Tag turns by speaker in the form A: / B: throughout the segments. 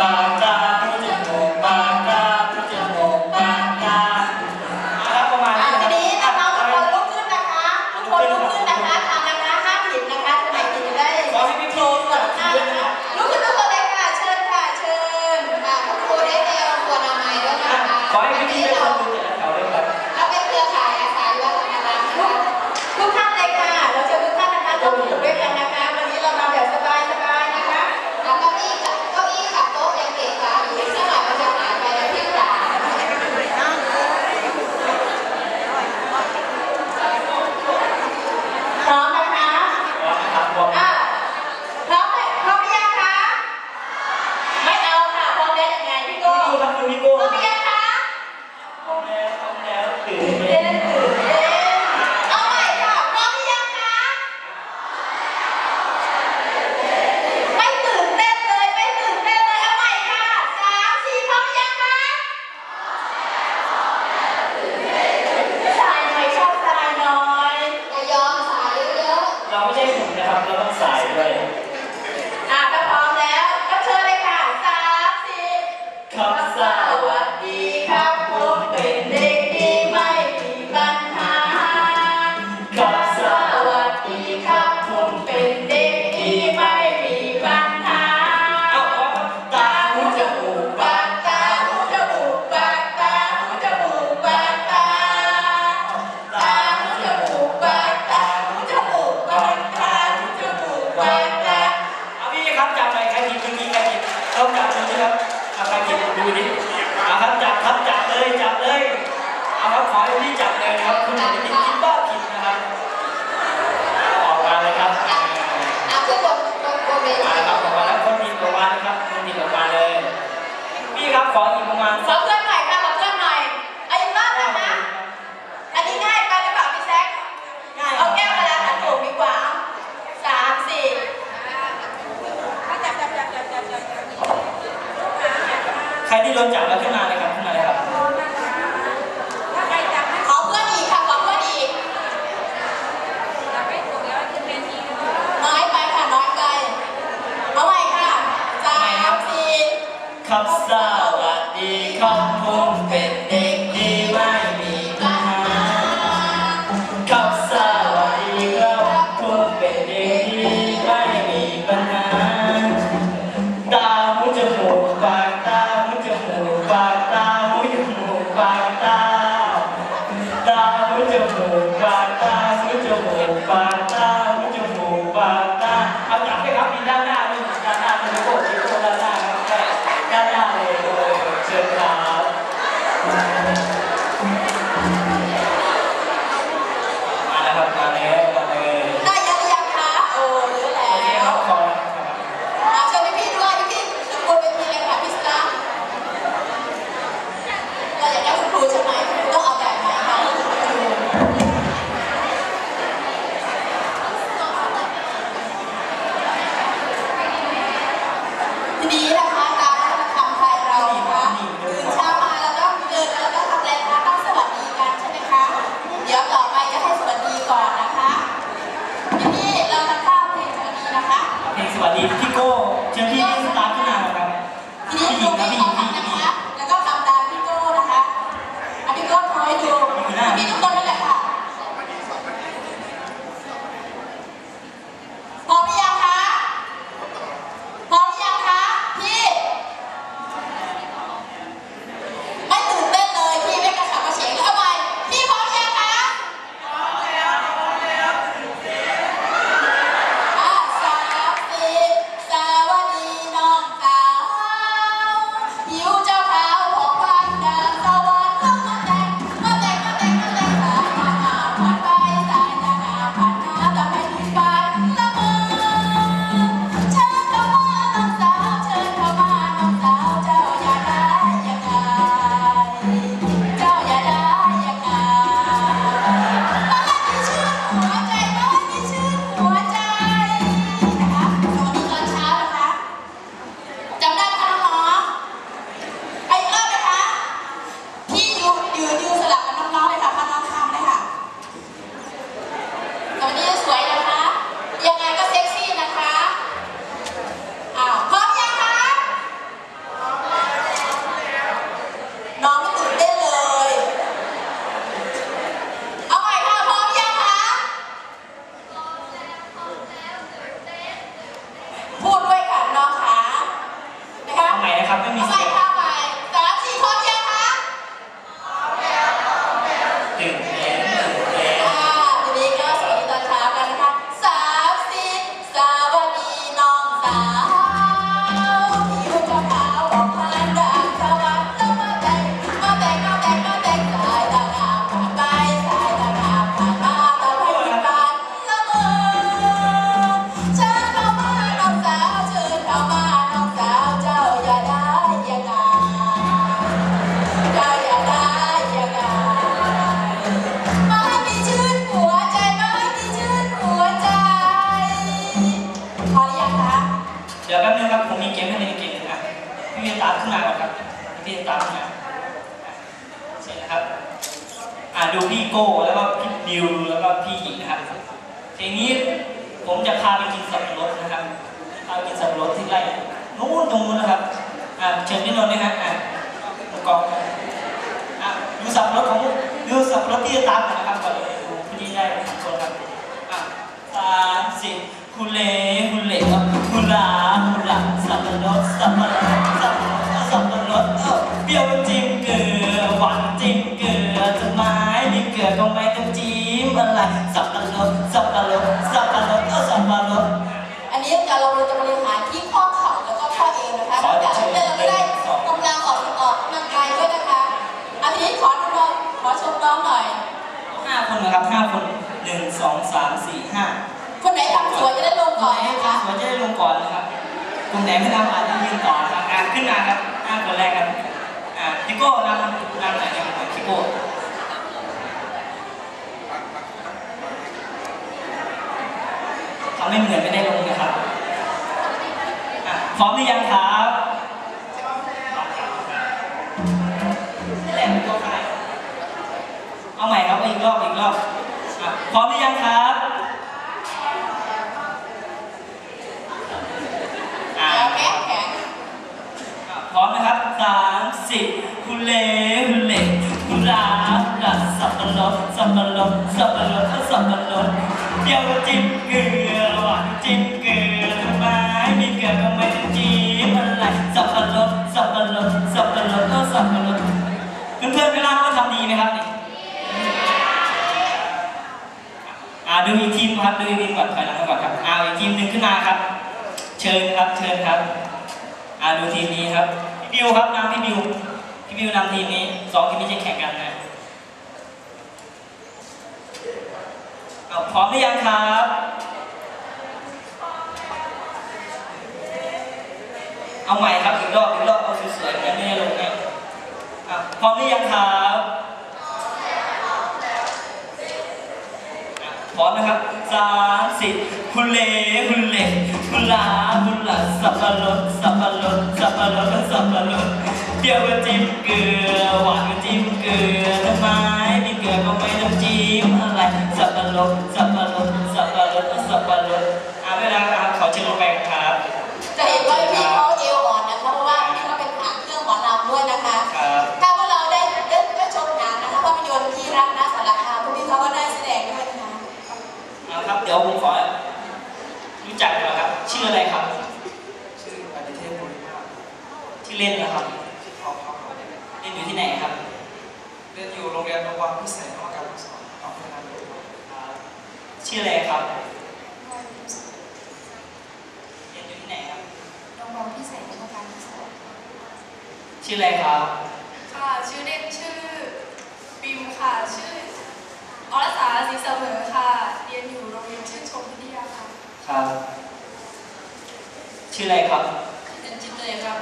A: ป พี่
B: เวีตามขึ้นมาก่อนครับพี่เวีตามขึ้นมาอะเสร็จแล้วครับอ่าดูพี่โก้แล้วก็พี่ดิวแล้วก็พี่หญิงนะครับทีนี้ผมจะพาไปกินสับปะรดนะครับพาไปกินสับปะรดที่ไร่นู้นตรงนู้นนะครับอ่าเชิญพี่นนท์นะครับอ่าประกอบอ่าดูสับปะรดของดูสับปะรดที่จะตามนะครับก่อนเลยดูพี่นี่ได้ทุกคนครับอ่าสามสิบฮุเลฮุเลครับฮุลาฮุลาสับปะรดสับปะรด ลือก็ไม่ต้องจิ้มอะไรสับปะรดสับปะรดสับปะรดเอ้าสับปะรด
A: อันนี้จะเราจะบริหารที่ข้อเข่าแล้วก็ข้อเอวนะคะนอกจากเดินเราได้กำลังออกออกกำลังกายด้วยนะคะอันนี้ขอดูน้องขอชมน้องหน่อย
B: ห้าคนนะครับห้าคนหนึ่งสองสามสี่ห้า
A: คนไหนทำสวยจะได้ลง
B: ก่
A: อน
B: นะ
A: คะ
B: สวยจะได้ลงก่อนนะครับกลุ่มไหนไม่ทำอาจจะยืนต่อนะครับอะขึ้นมาครับห้าคนแรกครับอ่าพี่โก้นำนำไหนอยครับพี่โก้ทำ ไม่เหมือนไม่ได้ลงนะครับพร้อมหรือยังครับแหละพี่โก้ใครเอาใหม่ครับอีกรอบอีกรอบพร้อมหรือยังครับพร้อมนะครับสามสิบฮุเลฮุณเลฮุณลาฮุลาสับปะรดสับปะรดสับปะรดสับปะรดเปรี้ยวจิ้มเกลือ ครับดูดีก่อนถอยหลังก่อนครับเอาอีกทีมหนึ่งขึ้นมาครับ เชิญครับเชิญครับอาดูทีมนี้ครับพี่บิวครับนำพี่บิวพี่บิวนำทีมนี้สองทีมนี้จะแข่งกันนะเอาพร้อมหรือยังครับเอาใหม่ครับอีกรอบอีกรอบเอาสวยๆไม่ได้ลงนะอะพร้อมหรือยังครับอะ พร้อมนะครับสามสิบฮุเลฮุเลฮุลาคุลาสับปะรดสับปะรดสับปะรดสับปะรดเปรี้ยวก็จิ้มเกลือหวานก็จิ้มเกลือทำไมมีเกลือก็ไม่ต้องจิ้มอะไรสับปะรดสับปะรด รู้
A: จักก่
B: อนครับ ชื่ออะไรครับ
C: ชื่อปฏิเทพบุญมาก
B: ชื่อเล่นนะครับ
C: ชื่อท็อปครับ
B: เล่นอยู่ที่ไหนครับ
C: เรียนอยู่โรงเรียนโรงวังพิเศษนวัตกรรมสอนออกพัฒนาตัว
B: ชื่ออะไรครับเรียนอยู่ที่ไหนครับ
A: โรงพยาบาลพิเศษในการพิเศษ
B: ชื่ออะไรครับ
D: ค่ะชื่อเล่นชื่อบิมค่ะชื่ออรสาศรีเสมอค่ะ เรียนอยู่โรงเรียนชื่นชมวิทยาค่ะ
B: ครับ ชื่ออะไรครับ
D: เป็นจิตเลยครับ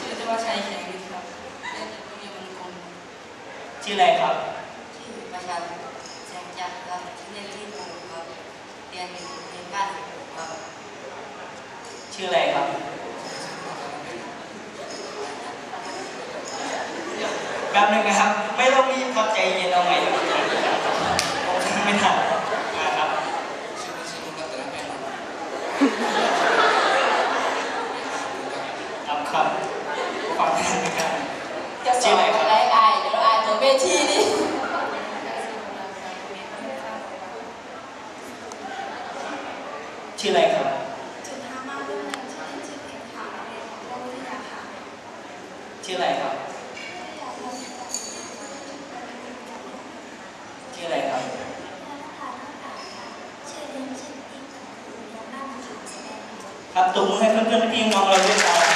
D: ชื่อเทวชัยแข็งฤทธิ์ครับเรียนอยู่โรงเรียนมังกร
B: ชื่ออะไรครับ
D: ชื่อประชันแสงจักรครับชื่อเล่นที่ปูครับ เรียนอยู่โรงเรียนบ้านครับ
B: ชื่ออะไรครับแป๊บนึงนะครับ ไม่ต้องรีบครับใจเย็นเอาใหม่ผม ไม่ทำนนะครับ
C: ครับค
B: รับความแทนกัน
A: จะสอนอะไรอายเดี๋ยวอายตัวเวทีนี่
E: ชื่ออะไรครับชื่ออะไรครับ ครับตุ้มอให้เพื่อนๆพี่น้องเราด้วยครับ